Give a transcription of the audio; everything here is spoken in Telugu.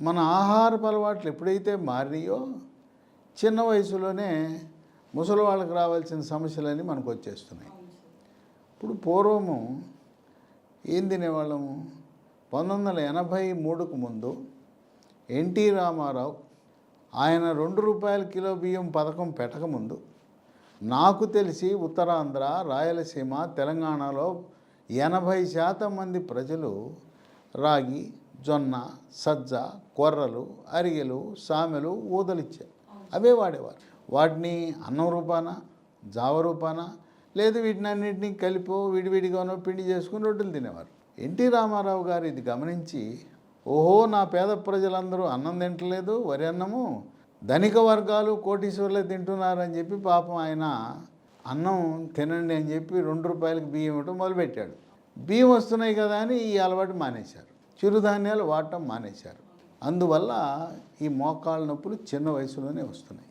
మన ఆహారపు అలవాట్లు ఎప్పుడైతే మారినాయో చిన్న వయసులోనే ముసలి వాళ్ళకి రావాల్సిన సమస్యలన్నీ మనకు వచ్చేస్తున్నాయి. ఇప్పుడు పూర్వము ఏం తినేవాళ్ళము? పంతొమ్మిది వందల ఎనభై మూడుకు ముందు ఎన్టీ రామారావు ఆయన రెండు రూపాయల కిలో బియ్యం పథకం పెట్టకముందు నాకు తెలిసి ఉత్తరాంధ్ర రాయలసీమ తెలంగాణలో ఎనభై శాతం మంది ప్రజలు రాగి జొన్న సజ్జ కొర్రలు అరిగెలు సామెలు ఊదలిచ్చారు అవే వాడేవారు. వాటిని అన్నం రూపాన జావ రూపాన లేదు వీటిని అన్నింటినీ కలిపో విడివిడిగానో పిండి చేసుకుని రొట్టెలు తినేవారు. ఎన్టీ రామారావు గారు ఇది గమనించి ఓహో నా పేద ప్రజలందరూ అన్నం తింటలేదు వరి అన్నము ధనిక వర్గాలు కోటీశ్వర్లే తింటున్నారని చెప్పి పాపం ఆయన అన్నం తినండి అని చెప్పి రెండు రూపాయలకి బియ్యం ఇవ్వటం మొదలుపెట్టాడు. బియ్యం వస్తున్నాయి కదా అని ఈ అలవాటు మానేశారు. చిరుధాన్యాలు వాడటం మానేశారు. అందువల్ల ఈ మోకాళ్ళ నొప్పులు చిన్న వయసులోనే వస్తున్నాయి.